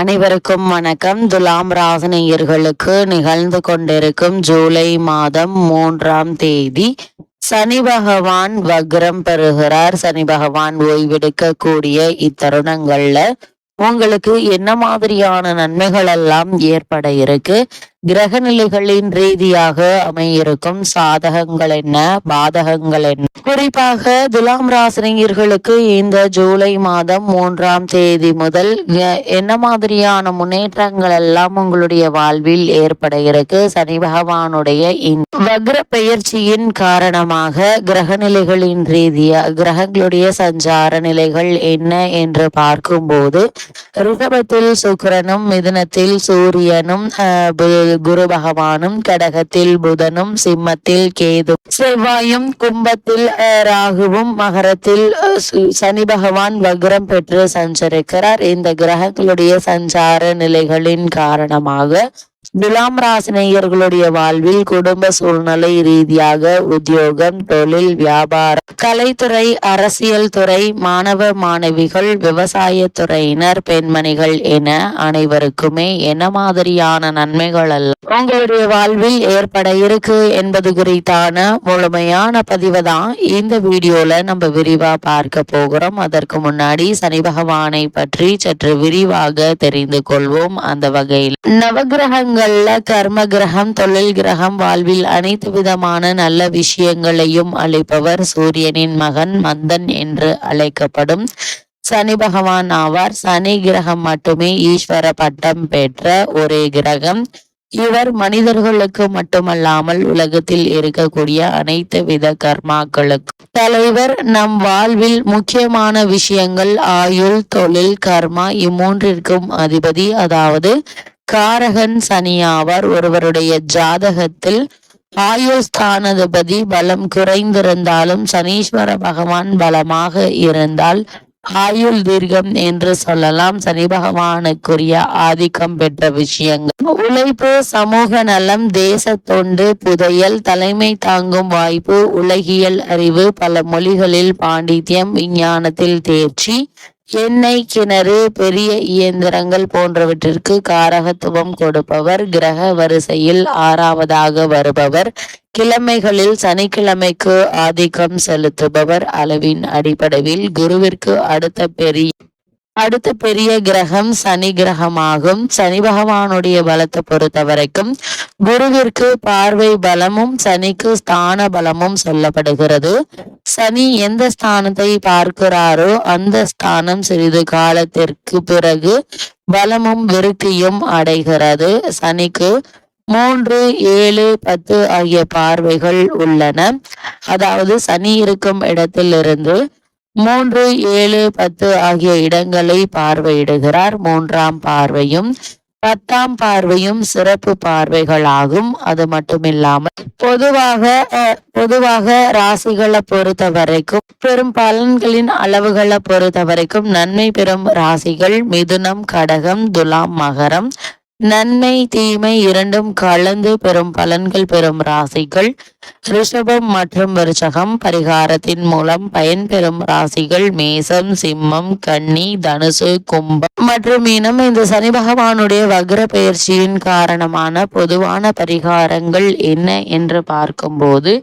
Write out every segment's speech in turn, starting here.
அனைவருக்கும் வணக்கம். துலாம் ராசினியர்களுக்கு நிகழ்ந்து கொண்டிருக்கும் ஜூலை மாதம் மூன்றாம் தேதி சனி பகவான் வக்ரம் பெறுகிறார். சனி பகவான் ஓய்வெடுக்கக்கூடிய இத்தருணங்கள்ல உங்களுக்கு என்ன மாதிரியான நன்மைகள் எல்லாம் ஏற்பட இருக்கு? கிரக நிலைகளின் ரீதியாக அமையிருக்கும் சாதகங்கள் என்ன? பாதகங்கள் என்ன? குறிப்பாக துலாம் ராசினியர்களுக்கு இந்த ஜூலை மாதம் மூன்றாம் தேதி முதல் என்ன மாதிரியான முன்னேற்றங்கள் எல்லாம் உங்களுடைய வாழ்வில் ஏற்பட இருக்கு? சனி பகவானுடைய வக்ர பெயர்ச்சியின் காரணமாக கிரக நிலைகளின் ரீதியா கிரகங்களுடைய சஞ்சார நிலைகள் என்ன என்று பார்க்கும்போது ரிஷபத்தில் சுக்கரனும் மிதனத்தில் சூரியனும் அஹ், குரு பகவானும் கடகத்தில் புதனும் சிம்மத்தில் கேது செவ்வாயும் கும்பத்தில் அஹ், ராகுவும் மகரத்தில் அஹ், சு- சனி பகவான் வக்ரம் பெற்று சஞ்சரிக்கிறார். இந்த கிரகங்களுடைய சஞ்சார நிலைகளின் காரணமாக துலாம் ராசினியர்களுடைய வாழ்வில் குடும்ப சூழ்நிலை ரீதியாக உத்தியோகம் தொழில் வியாபாரம் கலைத்துறை அரசியல் துறை மாணவ மாணவிகள் விவசாய துறையினர் பெண்மணிகள் என அனைவருக்குமே என்ன மாதிரியான நன்மைகள் அல்ல. உங்களுடைய வாழ்வில் ஏற்பட இருக்கு என்பது குறித்தான முழுமையான பதிவை தான் இந்த வீடியோல நம்ம விரிவா பார்க்க போகிறோம். அதற்கு முன்னாடி சனி பகவானை பற்றி சற்று விரிவாக தெரிந்து கொள்வோம். அந்த வகையில் நவகிரகங்கள்ல கர்ம கிரகம் தொழில் கிரகம் வாழ்வில் அனைத்து விதமான நல்ல விஷயங்களையும் அளிப்பவர் சூரியனின் மகன் மந்தன் என்று அழைக்கப்படும் சனி பகவான் ஆவார். சனி கிரகம் மட்டுமே ஈஸ்வர பட்டம் பெற்ற ஒரே கிரகம். இவர் மனிதர்களுக்கு மட்டுமல்லாமல் உலகத்தில் இருக்கக்கூடிய அனைத்து வித கர்மாக்களுக்கு. தலைவர் நம் வாழ்வில் முக்கியமான விஷயங்கள் ஆயுள் தொழில் கர்மா இம்மூன்றிற்கும் அதிபதி. அதாவது காரகன் சனியாவார் ஒருவருடைய ஜாதகத்தில் ஆயுஸ்தானாதிபதி பலம் குறைந்திருந்தாலும் சனீஸ்வர பகவான் பலமாக இருந்தால் ஆயுள் தீர்க்கம் என்று சொல்லலாம். சனி பகவானுக்குரிய ஆதிக்கம் பெற்ற விஷயங்கள். உழைப்பு சமூக நலம் தேச தொண்டு புதையல் தலைமை தாங்கும் வாய்ப்பு உலகியல் அறிவு பல மொழிகளில் பாண்டித்யம் விஞ்ஞானத்தில் தேர்ச்சி எண்ணெய் கிணறு பெரிய இயந்திரங்கள் போன்றவற்றிற்கு காரகத்துவம் கொடுப்பவர் கிரக வரிசையில் ஆறாவதாக வருபவர் கிழமைகளில் சனிக்கிழமைக்கு ஆதிக்கம் செலுத்துபவர் அளவின் அடிப்படையில் குருவிற்கு அடுத்த பெரிய அடுத்த பெரிய கிரகம் சனி கிரகமாகும். சனி பகவானுடைய பலத்தை பொறுத்த வரைக்கும் குருவிற்கு பார்வை பலமும் சனிக்கு ஸ்தான பலமும் சொல்லப்படுகிறது. சனி எந்த ஸ்தானத்தை பார்க்கிறாரோ அந்த ஸ்தானம் சிறிது காலத்திற்கு பிறகு பலமும் விருத்தியும் அடைகிறது. சனிக்கு மூன்று ஏழு பத்து ஆகிய பார்வைகள் உள்ளன. அதாவது சனி இருக்கும் இடத்திலிருந்து மூன்று ஏழு பத்து ஆகிய இடங்களை பார்வையிடுகிறார். மூன்றாம் பார்வையும் பத்தாம் பார்வையும் சிறப்பு பார்வைகளாகும். அது மட்டுமில்லாமல் பொதுவாக அஹ், பொதுவாக ராசிகளை பொறுத்த வரைக்கும் பெரும் பலன்களின் அளவுகளை பொறுத்த வரைக்கும் நன்மை பெறும் ராசிகள் மிதுனம் கடகம் துலாம் மகரம் நன்மை தீமை இரண்டும் கலந்து பெறும் பலன்கள் பெறும் ராசிகள். ரிஷபம் மற்றும் விருச்சகம் பரிகாரத்தின் மூலம் பயன்பெறும் ராசிகள். மேசம் சிம்மம் கன்னி தனுசு கும்பம் மற்றும் இனம் இந்த சனி பகவானுடைய வக்ர பெயர்ச்சியின் காரணமான பொதுவான பரிகாரங்கள் என்ன என்று பார்க்கும்போது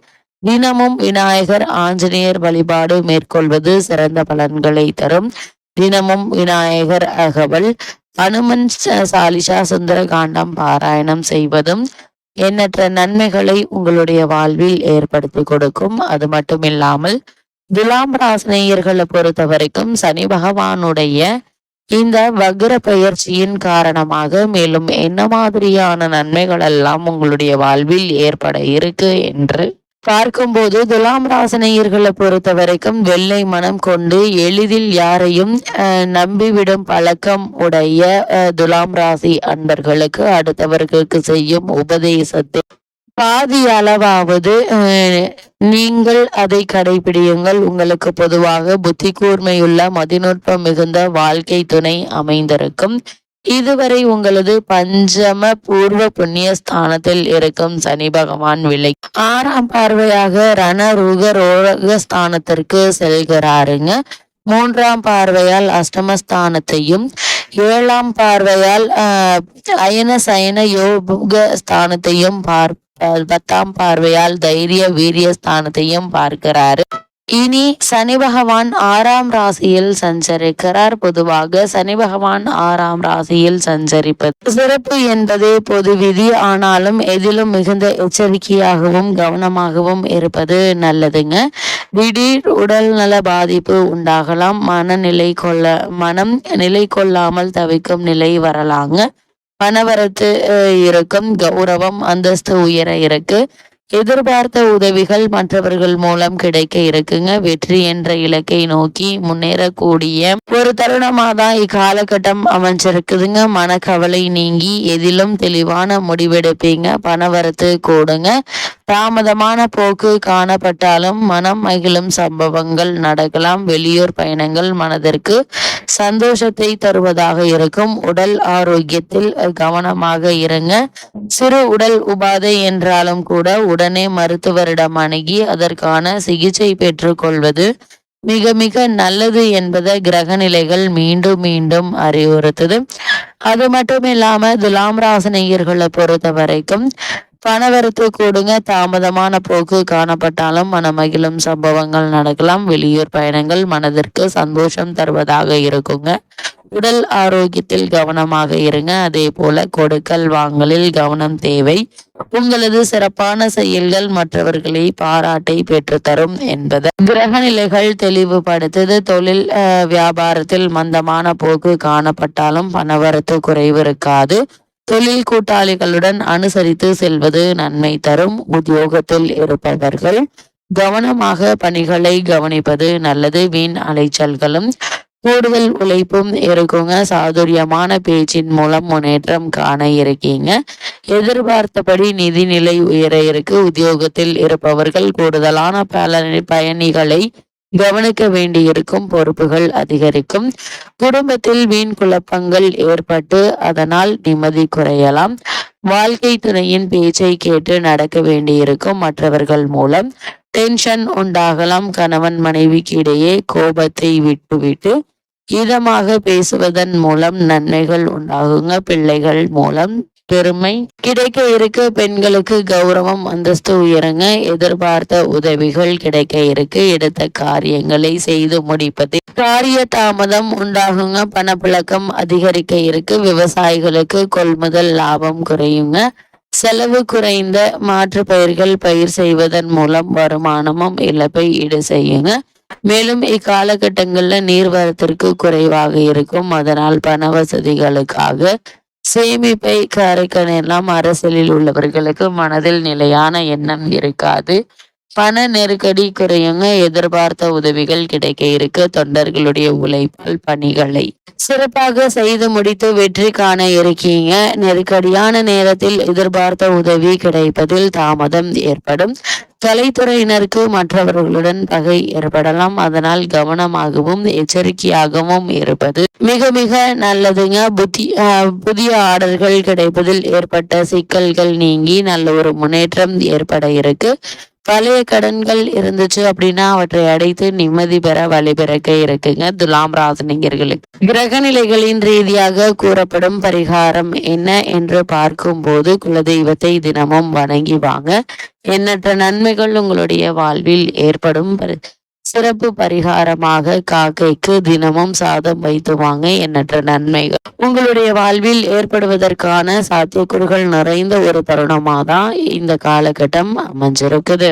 தினமும் விநாயகர் ஆஞ்சநேயர் வழிபாடு மேற்கொள்வது சிறந்த பலன்களை தரும். தினமும் விநாயகர் அகவல் அனுமன் ச- சுந்தர காண்டம் பாராயணம் செய்வதும் எண்ணற்ற நன்மைகளை உங்களுடைய வாழ்வில் ஏற்படுத்தி கொடுக்கும். அது மட்டும் இல்லாமல் துலாம் ராசினியர்களை பொறுத்த வரைக்கும் சனி பகவானுடைய இந்த வக்ர பயிற்சியின் காரணமாக மேலும் என்ன மாதிரியான நன்மைகள் எல்லாம் உங்களுடைய வாழ்வில் ஏற்பட இருக்கு என்று பார்க்கும்போது துலாம் ராசினியர்களை பொறுத்த வரைக்கும் வெள்ளை மனம் கொண்டு எளிதில் யாரையும் அஹ், நம்பிவிடும் பழக்கம் உடைய அஹ், துலாம் ராசி அன்பர்களுக்கு அடுத்தவர்களுக்கு செய்யும் உபதேசத்தை பாதி அளவாவது அஹ், நீங்கள் அதை கடைபிடியுங்கள். உங்களுக்கு பொதுவாக புத்தி கூர்மையுள்ள மதிநுட்பம் மிகுந்த வாழ்க்கை துணை அமைந்திருக்கும். இதுவரை உங்களது பஞ்சம பூர்வ புண்ணிய ஸ்தானத்தில் இருக்கும் சனி பகவான் விலை ஆறாம் பார்வையாக ரணருக ரோக ஸ்தானத்திற்கு செல்கிறாருங்க. மூன்றாம் பார்வையால் அஷ்டமஸ்தானத்தையும் ஏழாம் பார்வையால் ஆஹ், அயன சயன யோக ஸ்தானத்தையும் பார் பத்தாம் பார்வையால் தைரிய வீரிய ஸ்தானத்தையும் பார்க்கிறாரு. இனி சனி பகவான் ஆறாம் ராசியில் சஞ்சரிக்கிறார். பொதுவாக சனி பகவான் ஆறாம் ராசியில் சஞ்சரிப்பது சிறப்பு என்பதே பொது விதி. ஆனாலும் எதிலும் மிகுந்த எச்சரிக்கையாகவும் கவனமாகவும் இருப்பது நல்லதுங்க. திடீர் உடல் நல பாதிப்பு உண்டாகலாம். மனநிலை கொள்ள மனம் நிலை கொள்ளாமல் தவிக்கும் நிலை வரலாங்க. பணவரத்து இருக்கும். கௌரவம் அந்தஸ்து உயர இருக்கு. எதிர்பார்த்த உதவிகள் மற்றவர்கள் மூலம் கிடைக்க இருக்குங்க. வெற்றி என்ற இலக்கை நோக்கி முன்னேறக்கூடிய ஒரு தருணமா தான் இக்காலகட்டம் அமைஞ்சிருக்குதுங்க. மனக்கவலை நீங்கி எதிலும் தெளிவான முடிவெடுப்பீங்க. பணவரத்து கூடுங்க. தாமதமான போக்கு காணப்பட்டாலும் மனம் மகிழும் சம்பவங்கள் நடக்கலாம். வெளியூர் பயணங்கள் மனதிற்கு சந்தோஷத்தை தருவதாக இருக்கும். உடல் ஆரோக்கியத்தில் கவனமாக இருங்க. சிறு உடல் உபாதை என்றாலும் கூட உடனே மருத்துவரிடம் அணுகி அதற்கான சிகிச்சை பெற்றுக்கொள்வது மிக மிக நல்லது என்பதை கிரக நிலைகள் மீண்டும் மீண்டும் அறிவுறுத்துது. அது மட்டும் இல்லாம துலாம் ராசினியர்களை பொறுத்த வரைக்கும் பணவரத்து கூடுங்க. தாமதமான போக்கு காணப்பட்டாலும் மனமகிழும் சம்பவங்கள் நடக்கலாம். வெளியூர் பயணங்கள் மனதிற்கு சந்தோஷம் தருவதாக இருக்குங்க. உடல் ஆரோக்கியத்தில் கவனமாக இருங்க. அதே போல கொடுக்கல் வாங்கலில் கவனம் தேவை. உங்களது சிறப்பான செயல்கள் மற்றவர்களை பாராட்டை பெற்றுத்தரும் என்பது. கிரக நிலைகள் தெளிவுபடுத்தது. தொழில் அஹ், வியாபாரத்தில் மந்தமான போக்கு காணப்பட்டாலும் பணவரத்து குறைவு இருக்காது. தொழில் கூட்டாளிகளுடன் அனுசரித்து செல்வது நன்மை தரும். உத்தியோகத்தில் இருப்பவர்கள் கவனமாக பணிகளை கவனிப்பது நல்லது. வீண் அலைச்சல்களும் கூடுதல் உழைப்பும் இருக்குங்க. சாதுரியமான பேச்சின் மூலம் முன்னேற்றம் காண இருக்கீங்க. எதிர்பார்த்தபடி நிதிநிலை உயர இருக்கு. உத்தியோகத்தில் இருப்பவர்கள் கூடுதலான பல பயணிகளை கவனிக்க வேண்டியிருக்கும் பொறுப்புகள் அதிகரிக்கும். குடும்பத்தில் வீண் குழப்பங்கள் ஏற்பட்டு அதனால் நிம்மதி குறையலாம். வாழ்க்கை துணையின் பேச்சை கேட்டு நடக்க வேண்டியிருக்கும் மற்றவர்கள் மூலம். டென்ஷன் உண்டாகலாம். கணவன் மனைவிக்கு இடையே கோபத்தை விட்டுவிட்டு இதமாக பேசுவதன் மூலம் நன்மைகள் உண்டாகுங்க. பிள்ளைகள் மூலம் பெருமை. கிடைக்க இருக்க பெண்களுக்கு கௌரவம் அந்தஸ்து உயருங்க. எதிர்பார்த்த உதவிகள் கிடைக்க இருக்கு. எடுத்த காரியங்களை செய்து முடிப்பது. காரிய தாமதம் உண்டாகுங்க. பணப்புழக்கம் அதிகரிக்க இருக்கு. விவசாயிகளுக்கு கொள்முதல் லாபம் குறையுங்க. செலவு குறைந்த மாற்று பயிர்கள் பயிர் செய்வதன் மூலம் வருமானமும் இழப்பை ஈடு செய்யுங்க. மேலும் இக்காலகட்டங்களில் நீர்வரத்திற்கு குறைவாக இருக்கும். அதனால் பண வசதிகளுக்காக சேமிப்பை கரைக்க நேரலாம் அரசியலில் உள்ளவர்களுக்கு மனதில் நிலையான எண்ணம் இருக்காது. பண நெருக்கடி குறையுங்க எதிர்பார்த்த உதவிகள் கிடைக்க இருக்கு. தொண்டர்களுடைய உழைப்பால் பணிகளை சிறப்பாக செய்து முடித்து வெற்றி காண இருக்கீங்க. நெருக்கடியான நேரத்தில் எதிர்பார்த்த உதவி கிடைப்பதில் தாமதம் ஏற்படும். கலைத்துறையினருக்கு மற்றவர்களுடன் பகை ஏற்படலாம். அதனால் கவனமாகவும் எச்சரிக்கையாகவும் இருப்பது மிக மிக நல்லதுங்க. புத்தி ஆஹ் புதிய ஆர்டர்கள் கிடைப்பதில் ஏற்பட்ட சிக்கல்கள் நீங்கி நல்ல ஒரு முன்னேற்றம் ஏற்பட இருக்கு. பழைய கடன்கள் இருந்துச்சு அப்படின்னா அவற்றை அடைத்து நிம்மதி பெற வழிபிறக்க இருக்குங்க. துலாம் ராசினியர்களுக்கு. கிரக நிலைகளின் ரீதியாக கூறப்படும் பரிகாரம் என்ன என்று பார்க்கும்போது குலதெய்வத்தை தினமும் வணங்கி வாங்க. எண்ணற்ற நன்மைகள் உங்களுடைய வாழ்வில் ஏற்படும். பரி- சிறப்பு பரிகாரமாக காக்கைக்கு தினமும் சாதம் வைத்து வாங்க எண்ணற்ற நன்மைகள். உங்களுடைய வாழ்வில் ஏற்படுவதற்கான சாத்தியக்கூறுகள் நிறைந்த ஒரு தருணமாக தான் இந்த காலகட்டம் அமைஞ்சிருக்குது.